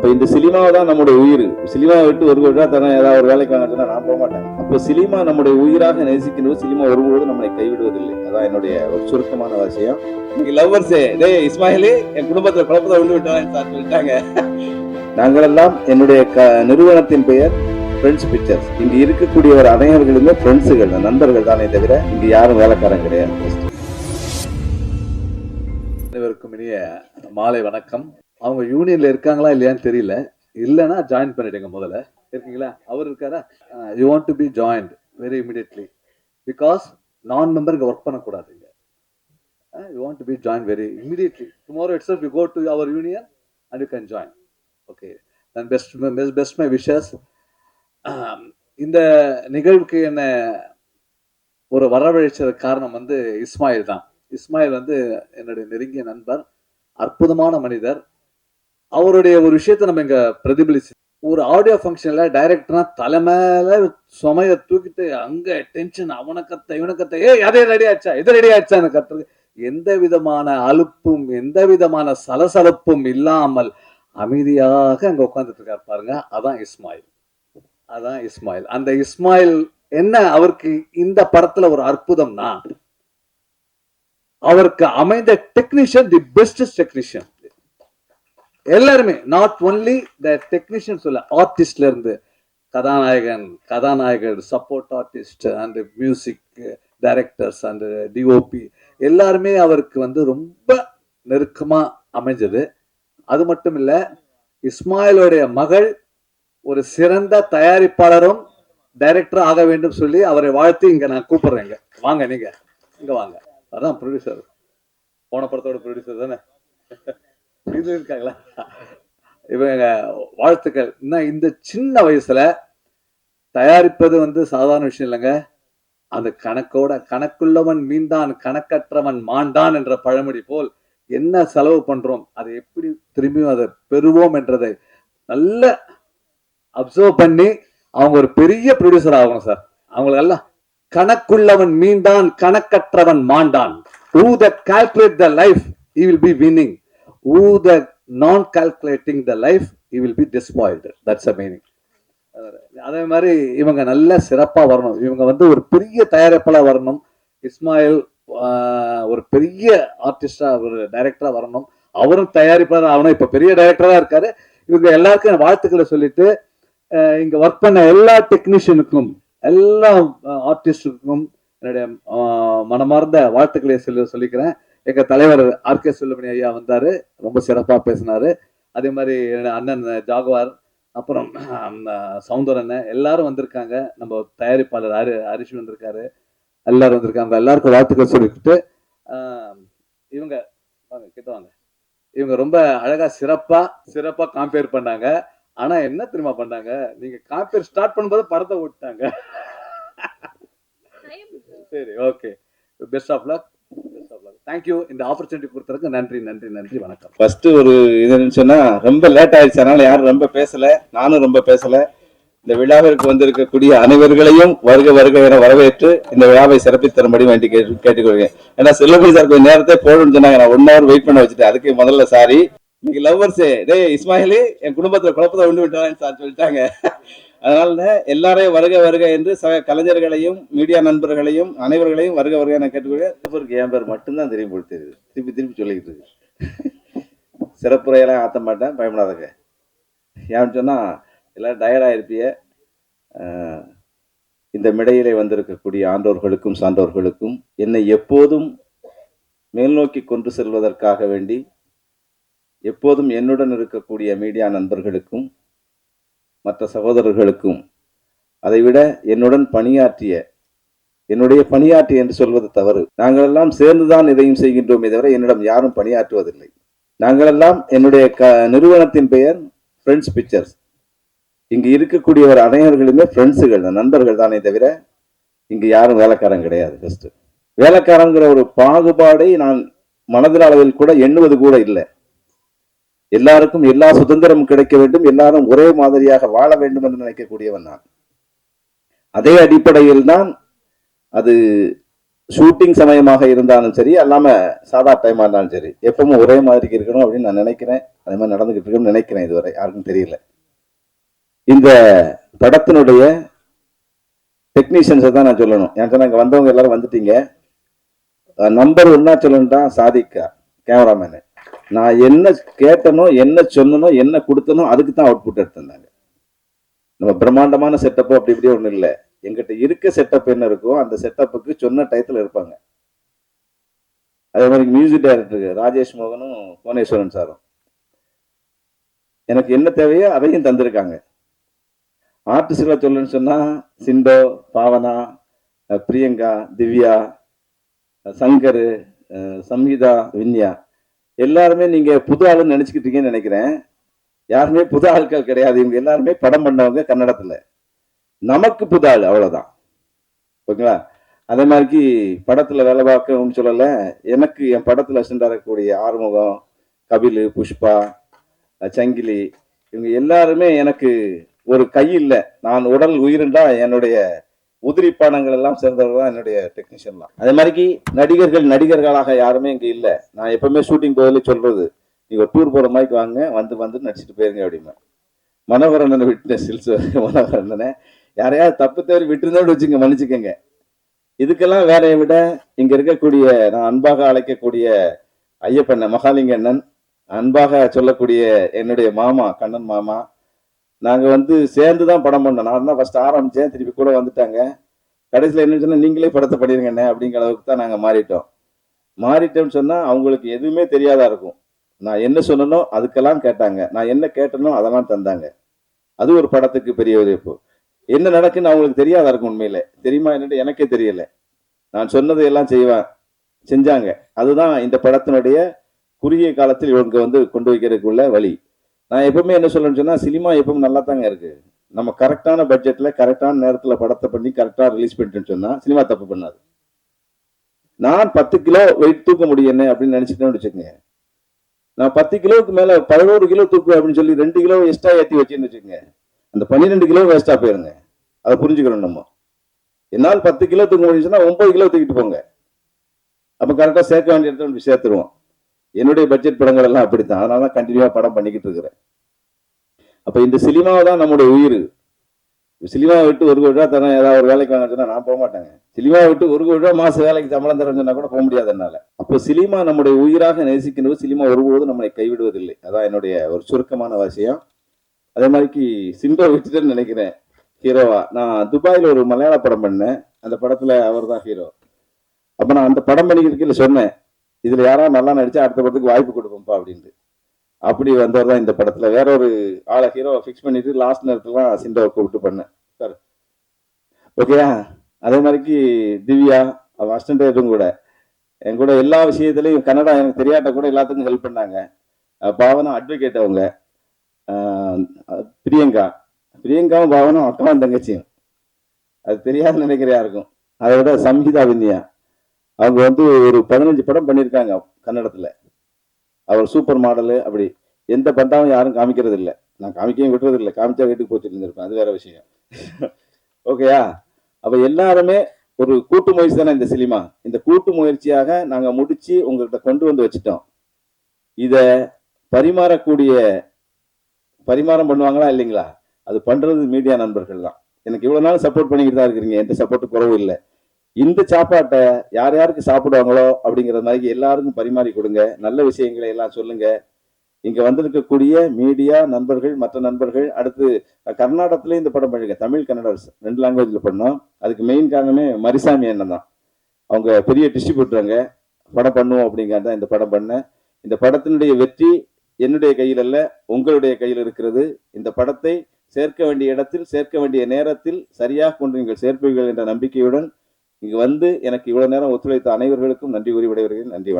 அப்ப இந்த சினிமாவை தான் நம்முடைய உயிர். சினிமாவை விட்டு ஒரு விட்டா தானே ஏதாவது ஒரு வேலைக்கு வாங்கினா நான் போக மாட்டேன். அப்போ சினிமா நம்முடைய உயிராக நேசிக்கின்றது சினிமா ஒருபோதும் நம்மளை கைவிடுவதில்லை. அதான் என்னுடைய ஒரு சுருக்கமான விஷயம் இன்னைக்கு லவ்வர்ஸே டே இஸ்மாயிலே என் குடும்பத்துல குழப்பத்தை விட்டு விட்டாங்க சார் சொல்லிட்டாங்க. நாங்களெல்லாம் என்னுடைய க நிறுவனத்தின் பெயர் ஃப்ரெண்ட்ஸ் பிக்சர்ஸ் இங்கு இருக்கக்கூடியவர் அனைவர்களுமே ஃப்ரெண்ட்ஸுகள் நண்பர்கள் தானே தவிர இங்க யாரும் வேலைக்காரன் கிடையாது. அனைவருக்கும் இனிய மாலை வணக்கம். அவங்க யூனியன்ல இருக்காங்களா இல்லையான்னு தெரியல. இல்லைன்னா ஜாயின் பண்ணிடுங்க முதல்ல. இருக்கீங்களா? அவர் இருக்காரா? You want to be joined very immediately because நான் மெம்பருக்கு ஒர்க் பண்ணக்கூடாது இங்க you want to be join very immediately tomorrow it's you go to our union and you can join okay then best best best my wishes இந்த நிகழ்வுக்கு என்ன ஒரு வரவழைச்சது காரணம் வந்து இஸ்மாயில் தான். இஸ்மாயில் வந்து என்னுடைய நெருங்கிய நண்பர் அற்புதமான மனிதர். அவருடைய ஒரு விஷயத்தை நம்ம இங்க பிரதிபலிச்சு ஒரு ஆடியோ ஃபங்க்ஷன்ல டைரக்டர்னா தலைமையில சுமைய தூக்கிட்டு அங்க டென்ஷன் அவனை கத்த இவனை கத்த ஏ அதே ரெடி ஆச்சா? இது ரெடி ஆச்சான்னு கத்துறது எந்த விதமான அலுப்பும் எந்த விதமான சலசலப்பும் இல்லாமல் அமைதியாக அங்க உட்கார்ந்துட்டு இருக்காரு பாருங்க. அதான் இஸ்மாயில். அதான் இஸ்மாயில். அந்த இஸ்மாயில் என்ன அவருக்கு இந்த படத்துல ஒரு அற்புதம்னா அவருக்கு அமைந்த டெக்னீஷியன் தி பெஸ்ட் டெக்னீஷியன் எல்லாருமே நாட் ஒன்லி த டெக்னீஷியன் சொல்ல ஆர்டிஸ்ட்ல இருந்து கதாநாயகன் கதாநாயகர் support artist and music directors and DOP எல்லாருமே அவருக்கு வந்து ரொம்ப நெருக்கமா அமைஞ்சது. அது மட்டும் இல்ல இஸ்மாயிலுடைய மகள் ஒரு சிறந்த தயாரிப்பாளரும் டைரக்டர் ஆக வேண்டும் சொல்லி அவரை வாழ்த்து இங்க நான் கூப்பிடுறேங்க வாங்க நீங்க. இங்க வாங்க. அதான் ப்ரொடியூசர் போன படத்தோட ப்ரொடியூசர் தானே? இது இருக்காங்களா? இவங்க வாழ்த்துக்கள். இன்னும் இந்த சின்ன வயசுல தயாரிப்பது வந்து சாதாரண விஷயம் இல்லைங்க. அந்த கணக்கோட கணக்குள்ளவன் மீண்டான் கணக்கற்றவன் மாண்டான் என்ற பழமொழி போல் என்ன செலவு பண்றோம்? அதை எப்படி திரும்பியும் அதை பெறுவோம் என்றதை நல்ல அப்சர்வ் பண்ணி அவங்க ஒரு பெரிய ப்ரொடியூசர் ஆகணும் சார். அவங்களுக்கெல்லாம் கணக்குள்ளவன் மீண்டான் கணக்கற்றவன் மாண்டான். Who that calculate the life he will be winning who the நான் calculating the life he will be despoiled. That's the meaning. அதே மாதிரி இவங்க நல்ல சிறப்பாக வரணும். இவங்க வந்து ஒரு பெரிய தயாரிப்பாளர் வரணும். இஸ்மாயில் ஒரு பெரிய ஆர்டிஸ்டாக ஒரு டைரக்டராக வரணும். அவரும் தயாரிப்பாளர் ஆகணும். இப்போ பெரிய டைரக்டராக இருக்காரு. இவங்க எல்லாருக்கும் வாழ்த்துக்களை சொல்லிட்டு இங்கே ஒர்க் பண்ண எல்லா டெக்னீஷியனுக்கும் எல்லா ஆர்டிஸ்டுக்கும் என்னுடைய மனமார்ந்த வாழ்த்துக்களை சொல்லி சொல்லிக்கிறேன். எங்க தலைவர் ஆர் கே சுல்லமணி ஐயா வந்தாரு ரொம்ப சிறப்பா பேசினாரு. அதே மாதிரி என்னோட அண்ணன் ஜாகுவார் அப்புறம் ஆஹ், சவுந்தரன் எல்லாரும் வந்திருக்காங்க. நம்ம தயாரிப்பாளர் ஹரி ஹரிஷ் வந்திருக்காரு. எல்லாரும் வந்திருக்காங்க. எல்லாருக்கும் வாழ்த்துக்கள் சொல்லிக்கிட்டு இவங்க வாங்க கிட்ட வாங்க. இவங்க ரொம்ப அழகா சிறப்பா சிறப்பா காம்பேர் பண்ணாங்க. ஆனா என்ன தெரியுமா பண்ணாங்க? நீங்க காம்பேர் ஸ்டார்ட் பண்ணும்போது படத்தை ஓட்டாங்க சரி okay best of luck thank you இந்த ஆப்பர்ச்சுனிட்டி கொடுத்ததுக்கு நன்றி நன்றி நன்றி. வணக்கம். ஃபர்ஸ்ட் ஒரு இதுன்னு சொன்னா ரொம்ப லேட் ஆயிடுச்சு. அதனால யாரும் ரொம்ப பேசல. நானும் ரொம்ப பேசல. இந்த விழாவிற்கு வந்திருக்கக்கூடிய அனைவர்களையும் வருக வருக என வரவேற்று இந்த விழாவை சிறப்பித்தரும்படி வேண்டி கேட்டு கேட்டுக்கொள்கிறேன். ஏன்னா செல்லப்படி சார் கொஞ்சம் நேரத்தை போடணும்னு சொன்னாங்க. நான் ஒன் ஹவர் வெயிட் பண்ண வச்சுட்டேன். அதுக்கு முதல்ல சாரி இன்னைக்கு லவ்வர்ஸே டேய் இஸ்மாயிலி என் குடும்பத்துல குழப்பத்தை உண்டு விட்டாங்கன்னு சார் சொல்லிட்டாங்க. அதனால எல்லாரையும் வருக வருக என்று சக கலைஞர்களையும் மீடியா நண்பர்களையும் அனைவர்களையும் வருக வருக என கேட்டுக்கொள்ள என் பேர் மட்டும்தான் தெரியும் போல் தெரியுது திருப்பி திருப்பி சொல்லிக்கிட்டு இருக்கு. சிறப்புரையெல்லாம் ஆற்ற மாட்டேன் பயப்படாதங்க. ஏன்னு சொன்னால் எல்லாம் டயர்டாக இருப்பிய இந்த மிடையிலே வந்திருக்கக்கூடிய ஆண்டோர்களுக்கும் சான்றோர்களுக்கும் என்னை எப்போதும் மேல்நோக்கி கொண்டு செல்வதற்காக வேண்டி எப்போதும் என்னுடன் இருக்கக்கூடிய மீடியா நண்பர்களுக்கும் மற்ற சகோதரர்களுக்கும் அதைவிட என்னுடன் பணியாற்றிய என்னுடைய பணியாற்றி என்று சொல்வது தவறு. நாங்களெல்லாம் சேர்ந்துதான் இதையும் செய்கின்றோமே தவிர என்னிடம் யாரும் பணியாற்றுவதில்லை. நாங்களெல்லாம் என்னுடைய க நிறுவனத்தின் பெயர் ஃப்ரெண்ட்ஸ் பிக்சர்ஸ் இங்கு இருக்கக்கூடியவர் அனைவர்களுமே ஃப்ரெண்ட்ஸுகள் தான் நண்பர்கள் தானே தவிர இங்கு யாரும் வேலைக்காரன் கிடையாது ஃபஸ்ட்டு வேலைக்காரங்கிற ஒரு பாகுபாடை நான் மனதில் அளவில் கூட எண்ணுவது கூட இல்லை. எல்லாருக்கும் எல்லா சுதந்திரமும் கிடைக்க வேண்டும். எல்லாரும் ஒரே மாதிரியாக வாழ வேண்டும் என்று நினைக்கக்கூடியவன் நான். அதே அடிப்படையில் தான் அது ஷூட்டிங் சமயமாக இருந்தாலும் சரி அல்லாம சாதா டைமா இருந்தாலும் சரி எப்பவும் ஒரே மாதிரி இருக்கணும் அப்படின்னு நான் நினைக்கிறேன். அதே மாதிரி நடந்துகிட்டு இருக்கணும்னு நினைக்கிறேன் இதுவரை. யாருக்கும் தெரியல. இந்த படத்தினுடைய டெக்னீஷியன்ஸை தான் நான் சொல்லணும். ஏன் சொன்னா இங்க வந்தவங்க எல்லாரும் வந்துட்டீங்க. நம்பர் ஒன்னா தான் சாதிக்கா கேமராமேனு நான் என்ன கேட்டனோ என்ன சொன்னனோ என்ன கொடுத்தனோ அதுக்கு தான் அவுட்புட் எடுத்திருந்தாங்க நம்ம பிரம்மாண்டமான செட்டப்போ அப்படி இப்படி ஒன்றும் இல்லை. எங்கிட்ட இருக்க செட்டப் என்ன இருக்கோ அந்த செட்டப்புக்கு சொன்ன டயத்தில் இருப்பாங்க. அதே மாதிரி மியூசிக் டைரக்டருக்கு ராஜேஷ் மோகனும் புவனேஸ்வரன் சாரும். எனக்கு என்ன தேவையோ அதையும் தந்திருக்காங்க. ஆர்டிஸ்ட்களை சொல்லுன்னு சொன்னால் சிண்டோ பாவனா பிரியங்கா திவ்யா சங்கர் சங்கீதா வின்யா. எல்லாருமே நீங்க புது ஆளுன்னு நினைச்சுக்கிட்டீங்கன்னு நினைக்கிறேன். யாருமே புது ஆட்கள் கிடையாது. இவங்க எல்லாருமே படம் பண்ணவங்க கன்னடத்துல. நமக்கு புது ஆள் அவ்வளவுதான். ஓகேங்களா? அதே மாதிரி படத்துல வேலை பார்க்கணும்னு சொல்லல. எனக்கு என் படத்துல அசிஸ்டண்டா இருக்கக்கூடிய ஆறுமுகம் கபில் புஷ்பா சங்கிலி இவங்க எல்லாருமே எனக்கு ஒரு கை இல்லை. நான் உடல் உயிருண்டா என்னுடைய உதிரி உதிரிப்பானங்கள் எல்லாம் சேர்ந்தவர் தான் என்னுடைய டெக்னீஷியன்லாம் அதே மாதிரிக்கு நடிகர்கள் நடிகர்களாக யாருமே இங்கே இல்லை. நான் எப்பவுமே ஷூட்டிங் போதில் சொல்றது நீங்கள் டூர் போகிற மாதிரி வாங்க வந்து வந்து நடிச்சுட்டு போயிருங்க அப்படிமா மனோகரண்ணனை விட்னஸ் சில்ஸ் மனோகரண்ணனை. யாரையாவது தப்பு தவறி விட்டுருந்தோடு வச்சுங்க மன்னிச்சுக்கோங்க. இதுக்கெல்லாம் வேலையை விட இங்கே இருக்கக்கூடிய நான் அன்பாக அழைக்கக்கூடிய ஐயப்பண்ண மகாலிங்கண்ணன் அன்பாக சொல்லக்கூடிய என்னுடைய மாமா கண்ணன் மாமா நாங்கள் வந்து சேர்ந்து தான் படம் பண்ணோம். நான் தான் ஃபர்ஸ்ட் ஆரம்பித்தேன் திருப்பி கூட வந்துட்டாங்க. கடைசியில் என்ன சொன்னால் நீங்களே படத்தை பண்ணிருங்கண்ணே அப்படிங்கிற அளவுக்கு தான் நாங்கள் மாறிட்டோம். மாறிட்டோம்னு சொன்னால் அவங்களுக்கு எதுவுமே தெரியாதா இருக்கும். நான் என்ன சொன்னனோ அதுக்கெல்லாம் கேட்டாங்க. நான் என்ன கேட்டனோ அதெல்லாம் தந்தாங்க. அது ஒரு படத்துக்கு பெரிய உதவிப்பு என்ன நடக்குன்னு அவங்களுக்கு தெரியாதா இருக்கும் உண்மையில. தெரியுமா என்னட்டு எனக்கே தெரியல. நான் சொன்னதை எல்லாம் செய்வேன் செஞ்சாங்க. அதுதான் இந்த படத்தினுடைய குறுகிய காலத்தில் இவங்க வந்து கொண்டு வைக்கிறதுக்குள்ள வழி. நான் எப்பவுமே என்ன சொல்லணும்னு சொன்னால் சினிமா எப்பவும் நல்லா தாங்க இருக்கு. நம்ம கரெக்டான பட்ஜெட்டில் கரெக்டான நேரத்தில் படத்தை பண்ணி கரெக்டாக ரிலீஸ் பண்ணிட்டேன்னு சொன்னால் சினிமா தப்பு பண்ணாது. நான் பத்து கிலோ வெயிட் தூக்க முடியும் என்ன அப்படின்னு நினைச்சிட்டேன்னு வச்சுக்கோங்க. நான் பத்து கிலோவுக்கு மேலே பதினோரு கிலோ தூக்கு அப்படின்னு சொல்லி ரெண்டு கிலோ எக்ஸ்ட்ரா ஏற்றி வச்சேன்னு வச்சுக்கோங்க. அந்த பன்னிரெண்டு கிலோ வேஸ்ட்டாக போயிருங்க. அதை புரிஞ்சுக்கணும் நம்ம. என்னால் பத்து கிலோ தூக்க முடிஞ்சுன்னா ஒம்பது கிலோ தூக்கிட்டு போங்க. அப்போ கரெக்டாக சேர்க்க வேண்டிய இடத்துல சேர்த்துருவோம். என்னுடைய பட்ஜெட் படங்கள் எல்லாம் அப்படித்தான். அதனால தான் கண்டினியூவா படம் பண்ணிக்கிட்டு இருக்கிறேன். அப்ப இந்த சினிமாவை தான் நம்முடைய உயிர். சினிமாவை விட்டு ஒரு கோடி ரூபா தரேன் ஏதாவது ஒரு வேலைக்கு வாங்க சொன்னா நான் போக மாட்டேங்க. சினிமாவை விட்டு ஒரு கோடி ரூபா மாச வேலைக்கு சம்பளம் தரேன்னு சொன்னா கூட போக முடியாது என்னால. அப்போ சினிமா நம்முடைய உயிராக நேசிக்கின்றது சினிமா ஒருபோதும் நம்மளை கைவிடுவதில்லை. அதான் என்னுடைய ஒரு சுருக்கமான விஷயம் அதே மாதிரி சிண்டோ விட்டுட்டேன்னு நினைக்கிறேன். ஹீரோவா. நான் துபாயில் ஒரு மலையாள படம் பண்ணேன். அந்த படத்துல அவர் தான் ஹீரோ. அப்ப நான் அந்த படம் பண்ணிக்கிறதுக்கு சொன்னேன். இதில் யாராவது நல்லா நடித்தா அடுத்த படத்துக்கு வாய்ப்பு கொடுப்போம்ப்பா அப்படின்ட்டு. அப்படி வந்தவர் தான் இந்த படத்தில். வேற ஒரு ஆளை ஹீரோ ஃபிக்ஸ் பண்ணிட்டு லாஸ்ட் நேரத்துலாம் சிண்டாவை கூப்பிட்டு பண்ணேன். சார். ஓகேயா அதே மாதிரிக்கு திவ்யா அவன் அசிஸ்டன்ட் கூட. என் கூட எல்லா விஷயத்துலையும் கன்னடா எனக்கு தெரியாட்ட கூட எல்லாத்துக்கும் ஹெல்ப் பண்ணாங்க. பாவனா அட்வொகேட் அவங்க. பிரியங்கா. பிரியங்காவும் பாவனும் அக்காவும் தங்கச்சியும். அது தெரியாதுன்னு நினைக்கிற யாருக்கும். அதை விட சம்ஹிதா விந்தியா அவங்க வந்து ஒரு பதினஞ்சு படம் பண்ணியிருக்காங்க கன்னடத்தில். அவர் சூப்பர் மாடலு அப்படி. எந்த பண்டாவும் யாரும் காமிக்கிறது இல்லை நான் காமிக்கவும் விட்டுறது இல்லை காமிச்சா வீட்டுக்கு போச்சுட்டு இருந்திருப்பேன். அது வேற விஷயம். ஓகேயா அப்போ எல்லாருமே ஒரு கூட்டு முயற்சி தானே இந்த சினிமா? இந்த கூட்டு முயற்சியாக நாங்கள் முடித்து உங்கள்கிட்ட கொண்டு வந்து வச்சுட்டோம். இதை பரிமாறக்கூடிய பரிமாறம் பண்ணுவாங்களா இல்லைங்களா? அது பண்ணுறது மீடியா நண்பர்கள் தான் எனக்கு இவ்வளோ நாள் சப்போர்ட் பண்ணிக்கிட்டு தான் இருக்கிறீங்க. எந்த சப்போர்ட்டு குறவும் இல்லை. இந்த சாப்பாட்டை யார் யாருக்கு சாப்பிடுவாங்களோ அப்படிங்கிற மாதிரி எல்லாருக்கும் பரிமாறி கொடுங்க. நல்ல விஷயங்களை எல்லாம் சொல்லுங்க. இங்க வந்திருக்கக்கூடிய மீடியா நண்பர்கள் மற்ற நண்பர்கள் அடுத்து கர்நாடகத்திலே இந்த படம் பண்ணிருக்கேன் தமிழ் கன்னடா ரெண்டு லாங்குவேஜ்ல பண்ணோம். அதுக்கு மெயின் காரணமே மரிசாமி அண்ணன் தான். அவங்க பெரிய டிஸ்ட்ரிபியூட்டருங்க படம் பண்ணுவோம் அப்படிங்கிறது தான் இந்த படம் பண்ணேன். இந்த படத்தினுடைய வெற்றி என்னுடைய கையில் அல்ல உங்களுடைய கையில் இருக்கிறது. இந்த படத்தை சேர்க்க வேண்டிய இடத்தில் சேர்க்க வேண்டிய நேரத்தில் சரியாக கொண்டு நீங்கள் சேர்ப்பீர்கள் என்ற நம்பிக்கையுடன் இங்கு வந்து எனக்கு இவ்வளவு நேரம் ஒத்துழைத்த அனைவர்களுக்கும் நன்றி கூறி விடைபெறுகிறேன். நன்றி வணக்கம்.